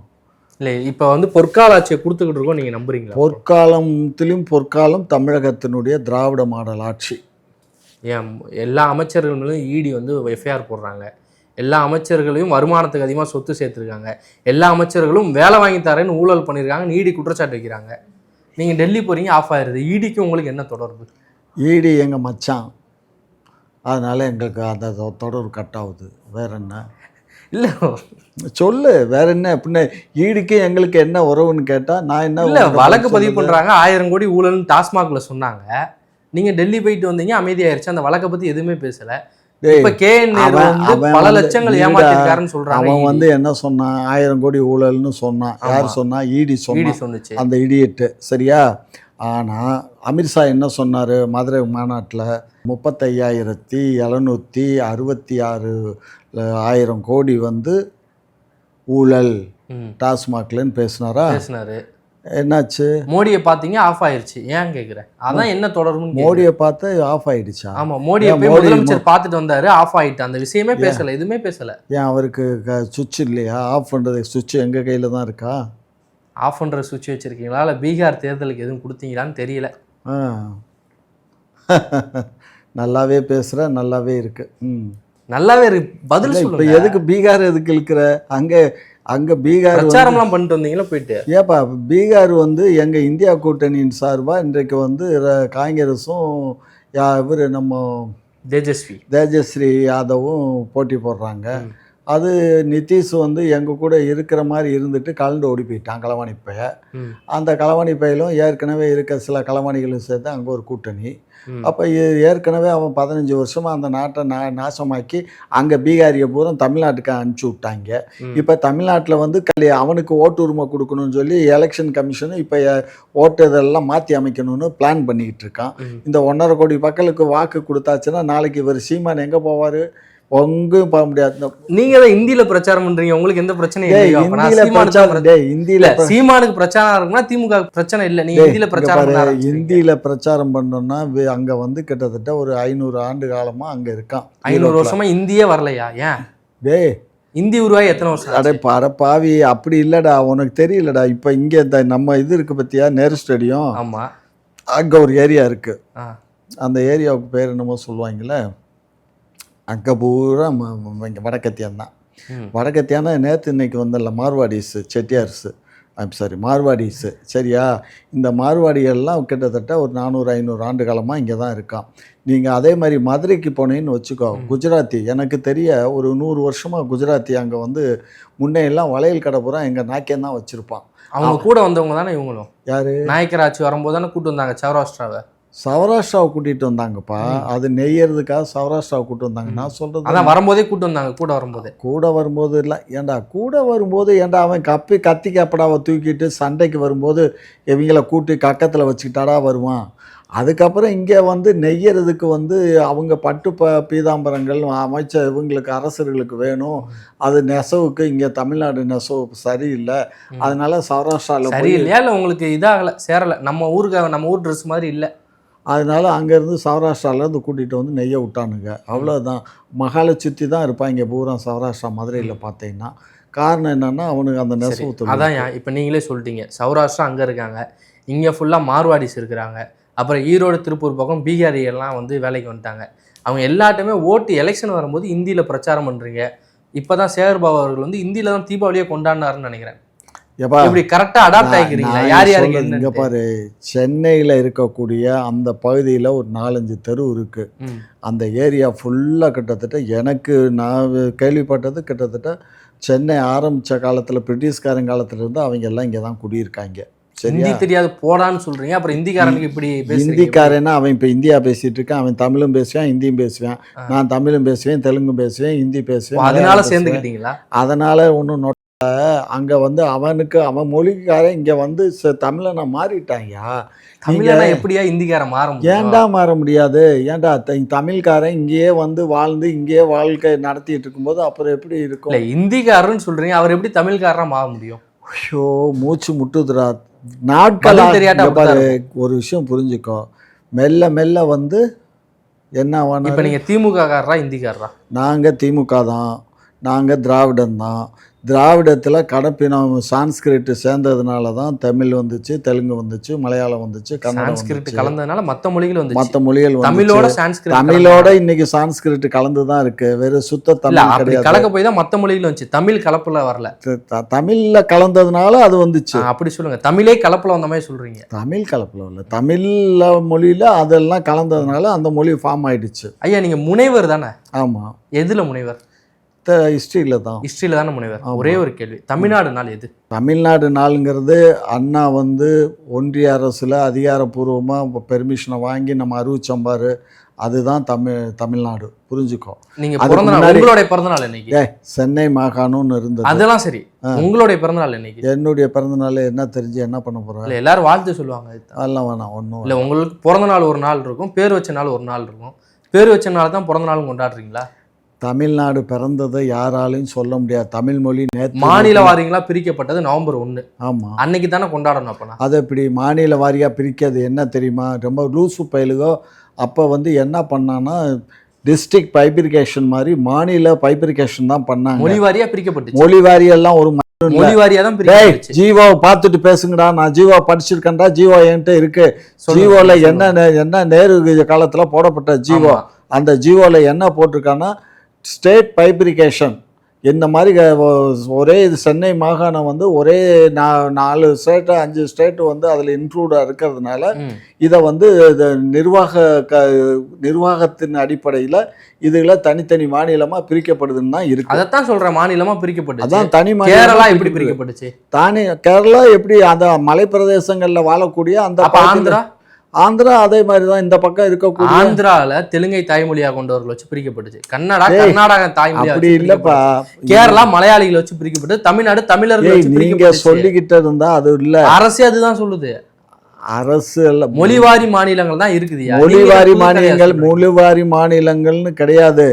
இல்ல இப்ப வந்து பொற்கால ஆட்சியை கொடுத்துக்கிட்டு இருக்கோம் நீங்க நம்புறீங்களா? பொற்காலத்திலும் பொற்காலம் தமிழகத்தினுடைய திராவிட மாடல் ஆட்சி. ஏன் எல்லா அமைச்சர்கள் மேலும் இடி வந்து எஃப்ஐஆர் போடுறாங்க. எல்லா அமைச்சர்களையும் வருமானத்துக்கு அதிகமாக சொத்து சேர்த்துருக்காங்க. எல்லா அமைச்சர்களும் வேலை வாங்கி தரேன்னு ஊழல் பண்ணியிருக்காங்க இடி குற்றச்சாட்டு வைக்கிறாங்க. நீங்கள் டெல்லி போறீங்க ஆஃப் ஆயிருது. இடிக்கு உங்களுக்கு என்ன தொடர்பு? ஈடி எங்கள் மச்சான்? அதனால் எங்களுக்கு அந்த தொடர்பு கட் ஆகுது. வேற என்ன? இல்லை. சொல்லு. வேற என்ன? பின்ன ஈடிக்கு எங்களுக்கு என்ன உறவுன்னு கேட்டால் நான் என்ன இல்லை வழக்கு பதிவு? பண்ணுறாங்க ஆயிரம் கோடி ஊழல்னு டாஸ்மாக்ல சொன்னாங்க. நீங்கள் டெல்லி போயிட்டு வந்தீங்க அமைதியாயிருச்சு. அந்த வழக்கை பற்றி எதுவுமே பேசலை. பல லட்சங்கள் ஏமாத்திருக்காருன்னு சொல்றாங்க. அவன் வந்து என்ன சொன்னான்? ஆயிரம் கோடி ஊழல்னு சொன்னான். யார். சொன்னா? இடி சொன்னான். சொன்னுச்சு. அந்த இடியட்டு சரியா? ஆனால் அமித்ஷா என்ன சொன்னார்? மதுரை மாநாட்டில் முப்பத்தையாயிரத்தி எழுநூற்றி அறுபத்தி ஆறு ஆயிரம் கோடி வந்து ஊழல் டாஸ்மாக்லன்னு பேசினாரா? பேசினாரு. என்னாச்சு? மோடியை பார்த்தீங்க ஆஃப் ஆயிருச்சு. ஏன் கேட்குறேன் அதான் என்ன தொடர்புன்னு. மோடியை பார்த்து ஆஃப் ஆயிடுச்சா? ஆமா மோடியை போய் முதலமைச்சர் பார்த்துட்டு வந்தாரு ஆஃப் ஆயிட்டு. அந்த விஷயமே பேசல எதுவுமே பேசல. ஏன் அவருக்கு சுவிட்ச் இல்லையா? ஆஃப் பண்ணுறதுக்கு சுவிட்ச் எங்கள் கையில் தான் இருக்கா? ஆஃப் பண்ற சுவிட்ச் வச்சிருக்கீங்களா? இல்ல பீகார் தேர்தலுக்கு எதுவும் கொடுத்தீங்களான்னு தெரியல. நல்லாவே பேசுகிற நல்லாவே இருக்கு. ம். நல்லாவே இருக்கு. பதில் இப்ப எதுக்கு பீகார் எதுக்கு இழுக்கிற? அங்கே அங்கே பீகார் பிரச்சாரம்லாம் பண்ணிட்டு வந்தீங்களா போயிட்டு? ஏப்பா பீகார் வந்து எங்கள் இந்தியா கூட்டணியின் சார்பாக இன்றைக்கு வந்து காங்கிரஸும் யா இவர் நம்ம தேஜஸ்வி. தேஜஸ்ரீ யாதவும் போட்டி போடுறாங்க. அது நிதிஷ் வந்து எங்கள் கூட இருக்கிற மாதிரி இருந்துட்டு கலந்து ஓடி போயிட்டான் களவாணி பைய அந்த களவாணி பையிலும் ஏற்கனவே இருக்க சில களவாணிகளும் சேர்த்து அங்கே ஒரு கூட்டணி. அப்போ ஏற்கனவே அவன் பதினஞ்சு வருஷமாக அந்த நாட்டை நா நாசமாக்கி அங்கே பீகாரியை பூரா தமிழ்நாட்டுக்கு அனுப்பிச்சி விட்டாங்க. இப்போ தமிழ்நாட்டில் வந்து கல்வி அவனுக்கு ஓட்டு உரிமை கொடுக்கணும்னு சொல்லி எலெக்ஷன் கமிஷனும் இப்போ ஓட்டு இதெல்லாம் மாற்றி அமைக்கணும்னு பிளான் பண்ணிக்கிட்டு இருக்கான். இந்த ஒன்றரை கோடி மக்களுக்கு வாக்கு கொடுத்தாச்சுன்னா நாளைக்கு இவர் சீமான் எங்கே போவார் ஒங்கும் போக முடியாது. நீங்க தான் இந்தியில பிரச்சாரம் பண்றீங்க. உங்களுக்கு எந்த பிரச்சனையும் இந்தியில சீமானுக்கு பிரச்சாரம் இருக்குன்னா திமுக பிரச்சனை இல்ல. நீங்க இந்தியில பிரச்சாரம். இந்தியில பிரச்சாரம் பண்ணோம்னா அங்க வந்து கிட்டத்தட்ட ஒரு ஐநூறு ஆண்டு காலமா அங்க இருக்கான். ஐநூறு. வருஷமா இந்தியே வரலையா? ஏன்? டேய் இந்தி உருவாகி எத்தனை வருஷம் அடே? பார பாவி அப்படி இல்லடா உனக்கு தெரியலடா. இப்ப இங்க இந்த நம்ம இது இருக்கு பத்தியா நேரு ஸ்டேடியம்? ஆமா. அங்க ஒரு ஏரியா இருக்கு. அந்த ஏரியாவுக்கு பேர் என்னமோ சொல்லுவாங்கல்ல? அங்கே பூரா இங்க வடக்கத்தியான் தான். வடக்கத்தியானா நேற்று இன்னைக்கு வந்தல மார்வாடிஸு செட்டியார்ஸு. I'm sorry மார்வாடிஸு. சரியா? இந்த மார்வாடிகள்லாம் கிட்டத்தட்ட ஒரு நானூறு ஐநூறு ஆண்டு காலமாக இங்கே தான் இருக்கான். நீங்கள் அதே மாதிரி மதுரைக்கு போனீங்கன்னு வச்சுக்கோ குஜராத்தி. எனக்கு தெரிய ஒரு நூறு வருஷமாக குஜராத்தி அங்கே வந்து முன்னையெல்லாம் வளையல் கடை பூரா எங்கள் நாக்கியம் தான் வச்சுருப்பான். அவங்க கூட வந்தவங்க தானே இவங்களும்? யார்? நாயக்கர் ஆட்சி வரும்போது தானே கூட்டு வந்தாங்க சௌராஷ்டிராவை. சௌராஷ்டிராவை கூட்டிகிட்டு வந்தாங்கப்பா. அது நெய்யறதுக்காக சௌராஷ்டிராவை கூட்டு வந்தாங்க. நான் சொல்கிறது அதான் வரும்போதே கூட்டு வந்தாங்க கூட வரும்போதே. கூட வரும்போது இல்லை. ஏன்டா கூட வரும்போது ஏன்டா அவன் கப்பி கத்தி கப்படாவை தூக்கிட்டு சண்டைக்கு வரும்போது இவங்கள கூட்டி கக்கத்தில் வச்சுக்கிட்டாடா வருவான். அதுக்கப்புறம் இங்கே வந்து நெய்யறதுக்கு வந்து அவங்க பட்டு ப பீதாம்பரங்கள் அமைச்சர் இவங்களுக்கு அரசர்களுக்கு வேணும். அது நெசவுக்கு இங்கே தமிழ்நாடு நெசவு சரியில்லை. அதனால சௌராஷ்டிராவில் சரி இல்லையா இல்ல உங்களுக்கு இதாகல சேரல? நம்ம ஊருக்கு நம்ம ஊர் ட்ரெஸ் மாதிரி இல்ல. அதனால அங்கேருந்து சௌராஷ்டிராலேருந்து கூட்டிகிட்டு வந்து நெய்ய விட்டானுங்க. அவ்வளோதான் மகாலை சுற்றி தான் இருப்பாங்க பூரா சௌராஷ்டிரா மதுரையில் பார்த்தீங்கன்னா. காரணம் என்னன்னா அவனுக்கு அந்த நெசவு அதான் ஏன் இப்ப நீங்களே சொல்லிட்டீங்க. சௌராஷ்டிரா அங்க இருக்காங்க. இங்க ஃபுல்லா மார்வாடிஸ் இருக்கிறாங்க. அப்புறம் ஈரோடு திருப்பூர் பக்கம் பீகாரி எல்லாம் வந்து வேலைக்கு வந்துட்டாங்க. அவங்க எல்லாட்டுமே ஓட்டு எலெக்ஷன் வரும்போது இந்தியில பிரச்சாரம் பண்றீங்க. இப்பதான் சேகர் பாபு அவர்கள் வந்து இந்தியில தான் தீபாவளியை கொண்டாடினாருன்னு நினைக்கிறேன். இப்படி கரெக்டா அடாப்ட் ஆகிக்கிறீங்களா நான் யார் யாருக்கு சொல்றது இங்க என்ன பாரு சென்னையில் இருக்கக்கூடிய அந்த பகுதியில் ஒரு நாலஞ்சு தெரு இருக்கு. அந்த ஏரியா ஃபுல்லாக கிட்டத்தட்ட எனக்கு நான் கேள்விப்பட்டது கிட்டத்தட்ட சென்னை ஆரம்பித்த காலத்தில் பிரிட்டிஷ்காரன் காலத்துல இருந்து அவங்க எல்லாம் இங்கே தான் குடியிருக்காங்க. ஹிந்தி தெரியாது போடான்னு சொல்றீங்க. அப்புறம் இந்திக்காரனுக்கு இப்படி ஹிந்திக்காரனா அவன் இப்போ இந்தியா பேசிட்டு இருக்கான். அவன் தமிழும் பேசுவான் ஹிந்தியும் பேசுவான். நான் தமிழும் பேசுவேன் தெலுங்கும் பேசுவேன் ஹிந்தி பேசுவேன் அதனால. சேர்ந்துக்கிட்டீங்களா? அதனால ஒன்றும் அங்கே வந்து அவனுக்கு அவன் மொழிக்காரன் இங்கே வந்து தமிழனை மாறிட்டான்யா தமிழனா எப்படியா இந்திக்காரன் மாற முடியும்? ஏன்டா மாற முடியாது? ஏன்டா தமிழ்காரன் இங்கேயே வந்து வாழ்ந்து இங்கேயே வாழ்க்கை நடத்திட்டு இருக்கும்போது அப்புறம் எப்படி இல்ல இருக்கும் இந்திக்காரன்னு சொல்றீங்க அவர் எப்படி தமிழ்காரரா மாற முடியும்? ஐயோ மூச்சு முட்டுதுடா. நாட்கள் தெரியாட்டா ஒரு விஷயம் புரிஞ்சுக்கோ. மெல்ல மெல்ல வந்து என்ன இப்ப ஆனாலும் நீங்க திமுக காரரா இந்திக்காரரா? நாங்கள் திமுக தான் நாங்கள் திராவிடம் தான் திராவிடத்தில் கடப்பினம் சான்ஸ்கிரிட் சேர்ந்ததுனால தான் தமிழ் வந்துச்சு தெலுங்கு வந்துச்சு மலையாளம் வந்துச்சு சான்ஸ்கிரிட் கலந்ததுனால மத்த மொழிகள் வந்து மற்ற மொழிகள். தமிழோட சான்ஸ்கிரிட் தமிழோட இன்னைக்கு சான்ஸ்கிரிட் கலந்து தான் இருக்கு. வெறும் சுத்த தமிழ் கிடையாது. கலக்க போய் தான் மத்த மொழிகள் வந்துச்சு. தமிழ் கலப்புல வரல. தமிழ்ல கலந்ததுனால அது வந்துச்சு. அப்படி சொல்லுங்க. தமிழே கலப்புல வந்த மாதிரி சொல்றீங்க. தமிழ் கலப்புல இல்லை தமிழ்ல மொழியில அதெல்லாம் கலந்ததுனால அந்த மொழி ஃபார்ம் ஆயிடுச்சு. ஐயா நீங்க முனைவர் தானே? ஆமா. எதுல முனைவர்? ஹிஸ்டரியில தான். ஹிஸ்டரியில தானே முனைவர். ஒரே ஒரு கேள்வி. தமிழ்நாடு நாள் எது? தமிழ்நாடு நாளுங்கிறது அண்ணா வந்து ஒன்றிய அரசுல அதிகாரப்பூர்வமா பெர்மிஷனை வாங்கி நம்ம அறிவிச்சம்பாரு அதுதான் தமிழ் தமிழ்நாடு. புரிஞ்சுக்கோ. நீங்க உங்களுடைய பிறந்த நாள் என்னைக்கு? ஏ சென்னை மாகாணம்னு இருந்தது. அதெல்லாம் சரி. உங்களுடைய பிறந்த நாள் என்னைக்கு? என்னுடைய பிறந்த நாள் என்ன தெரிஞ்சு என்ன பண்ண இல்ல எல்லாரும் வாழ்த்து சொல்லுவாங்க. அதெல்லாம் வேணாம் ஒன்றும் இல்ல உங்களுக்கு பிறந்த நாள் ஒரு நாள் இருக்கும். பேர் வச்ச நாள் ஒரு நாள் இருக்கும். பேர் வச்ச நாள் தான் பிறந்த நாளும் கொண்டாடுறீங்களா? தமிழ்நாடு பிறந்ததை யாராலையும் சொல்ல முடியாது. தமிழ் மொழி நேற்று மாநில வாரிங்களா பிரிக்கப்பட்டது நவம்பர் ஒண்ணு ஆமா. அன்னைக்கு தானே கொண்டாடணும் அப்பனா அதை இப்படி மாநில வாரியா பிரிக்கிறது என்ன தெரியுமா? ரொம்ப லூசு பயிலுகோ. அப்போ வந்து என்ன பண்ணான்னா டிஸ்ட்ரிக்ட் பைபிரிகேஷன் மாதிரி மாநில பைபிரிகேஷன் தான் பண்ணாங்க. மொழி வாரியா பிரிக்கப்பட்டுச்சு. மொழி வாரியெல்லாம் ஒரு ஜீவோவை பார்த்துட்டு பேசுங்கடா. நான் ஜீவோ படிச்சிருக்கேன்டா. ஜீவோ என்கிட்ட இருக்கு. ஜீவோல. என்ன என்ன நேரு காலத்துல போடப்பட்ட ஜீவோ. அந்த ஜீவோல என்ன போட்டிருக்கான்னா ஸ்டேட் பைப்ரிகேஷன். இந்த மாதிரி ஒரே இது சென்னை மாகாணம் வந்து ஒரே நா- நாலு ஸ்டேட்டு அஞ்சு ஸ்டேட்டு வந்து அதில் இன்க்ளூடாக இருக்கிறதுனால. இதை வந்து நிர்வாக க நிர்வாகத்தின் அடிப்படையில் இதுகளை தனித்தனி மாநிலமாக பிரிக்கப்படுதுன்னு தான் இருக்கு. அதைத்தான் சொல்றேன் மாநிலமா பிரிக்கப்பட்டுச்சு. அதான் தனி கேரளா எப்படி. பிரிக்கப்பட்டுச்சு. தானே கேரளா எப்படி அந்த மலை பிரதேசங்கள்ல வாழக்கூடிய அந்த ஆந்திரா? ஆந்திரா அதே மாதிரி தான் இந்த பக்கம் இருக்கக்கூடிய ஆந்திரால தெலுங்கை தாய்மொழியா கொண்டவர்கள் வச்சு பிரிக்கப்பட்டுச்சு. கன்னடா கர்நாடகா தாய்மொழியா அப்படி இல்லப்பா. கேரளா மலையாளிகள் வச்சு பிரிக்கப்பட்டு தமிழ்நாடு தமிழர்கள் நீங்க சொல்லிக்கிட்டு இருந்தா அது இல்ல. அரசே அதுதான் சொல்லுது. அரசு அல்ல மொழிவாரி மாநிலங்கள் தான் இருக்குது மொழிவாரி மாநிலங்கள் மொழிவாரி மாநிலங்கள்னு கிடையாது.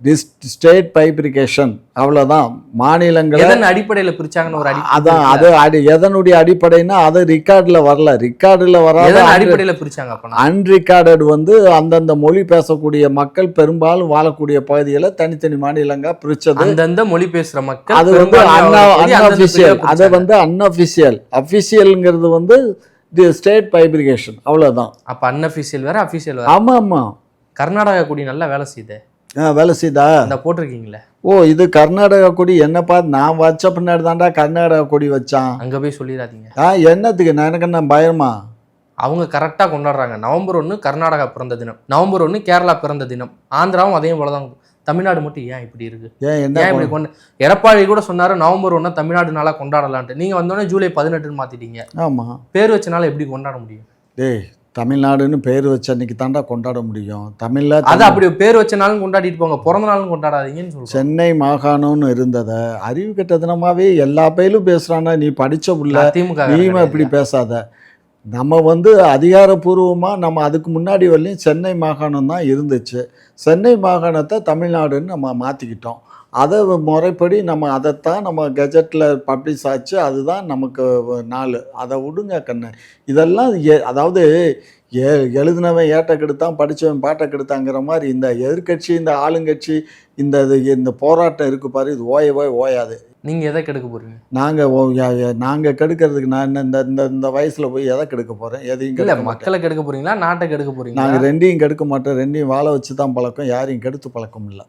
டிஸ் ஸ்டேட் பைப்ரிகேஷன் அவ்வளோதான் மாநிலங்களை எதன் அடிப்படையில பிரிச்சாங்கன்னு ஒரு அதான் அது அடி எதனுடைய அடிப்படைன்னா அது ரெக்கார்டில் வரல. ரெக்கார்டில் வராத அடிப்படையில பிரிச்சாங்க அன்ரிகார்டட் வந்து அந்தந்த மொழி பேசக்கூடிய மக்கள் பெரும்பாலும் வாழக்கூடிய பகுதிகளை தனித்தனி மாநிலங்க பிரிச்சது. அந்தந்த மொழி பேசுற மக்கள் அது வந்து அன்அஃபிஷியல் அது வந்து அன்அஃபிஷியல் அஃபிஷியல்ங்கிறது வந்து தி ஸ்டேட் பைப்ரிகேஷன் அவ்வளோதான் அப்ப அன்அபிஷியல் வேற அபிஷியல் வேற. ஆமாம் ஆமாம் கர்நாடகா கொடி நல்லா வேலை செய்யுது. வேலை செய்தா? அந்த போட்டிருக்கீங்களே. ஓ இது கர்நாடகா கொடி. என்ன பார்த்து நான் வச்ச பின்னாடி தான்டா கர்நாடகா கொடி வச்சான். அங்க போய் சொல்லிடாதீங்க. ஆ என்னத்துக்கு? நான் எனக்கு என்ன பயமா? அவங்க கரெக்டா கொண்டாடுறாங்க. நவம்பர் ஒன்று கர்நாடகா பிறந்த தினம். நவம்பர் ஒன்று கேரளா பிறந்த தினம். ஆந்திராவும் அதே போல தான் தமிழ்நாடு மட்டும் ஏன் இப்படி இருக்கு? ஏன் இப்படி கொண்டு எடப்பாடி கூட சொன்னாரு நவம்பர் ஒன்று தமிழ்நாடு நாளா கொண்டாடலான்ட்டு. நீங்க வந்தோடனே ஜூலை பதினெட்டுன்னு மாத்திட்டீங்க. ஆமாம் பேர் வச்சனால எப்படி கொண்டாட முடியும்? டேய் தமிழ்நாடுன்னு பேர் வச்ச அன்னைக்கு தாண்டா கொண்டாட முடியும். தமிழ்ல அது அப்படி பேர் வச்ச நாளும் கொண்டாடிட்டு போங்க. பிறந்த நாளும் கொண்டாடாதீங்கன்னு சொல்றேன் சென்னை மாகாணம்னு இருந்ததை அறிவு கெட்ட தினமாவே எல்லா பேரும் பேசுறானா? நீ படிச்ச புள்ள திமுக இப்படி பேசாத. நம்ம வந்து அதிகாரப்பூர்வமாக நம்ம அதுக்கு முன்னாடி வரலையும் சென்னை மாகாணம் தான் இருந்துச்சு. சென்னை மாகாணத்தை தமிழ்நாடுன்னு நம்ம மாற்றிக்கிட்டோம் அதை முறைப்படி நம்ம அதைத்தான் நம்ம கெஜெட்டில் பப்ளிஷ் ஆச்சு அதுதான் நமக்கு நாள். அதை விடுங்க கண்ணு. இதெல்லாம் எ- அதாவது எ எழுதினவன் ஏட்ட கெடுத்தான் படித்தவன் பாட்டை கெடுத்தாங்கிற மாதிரி இந்த எதிர்க்கட்சி இந்த ஆளுங்கட்சி இந்த இது- இந்த போராட்டம் இருக்கு பாரு இது ஓயவே ஓயாது. நீங்க எதை கெடுக்க போறீங்க? நாங்கள் நாங்கள் கெடுக்கிறதுக்கு நான் என்ன இந்த இந்த இந்த வயசில் போய் எதை கெடுக்க போகிறேன் எதையும் இல்ல மக்களை கெடுக்க போறீங்களா? நாட்டை கெடுக்க போறீங்களா? நாங்கள் ரெண்டையும் கெடுக்க மாட்டோம். ரெண்டையும் வாழ வச்சு தான் பழக்கம் யாரையும் கெடுத்து பழக்கம் இல்லை.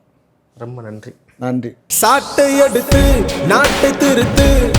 ரொம்ப நன்றி. நன்றி. சாட்டை எடுத்து நாட்டை திருத்து.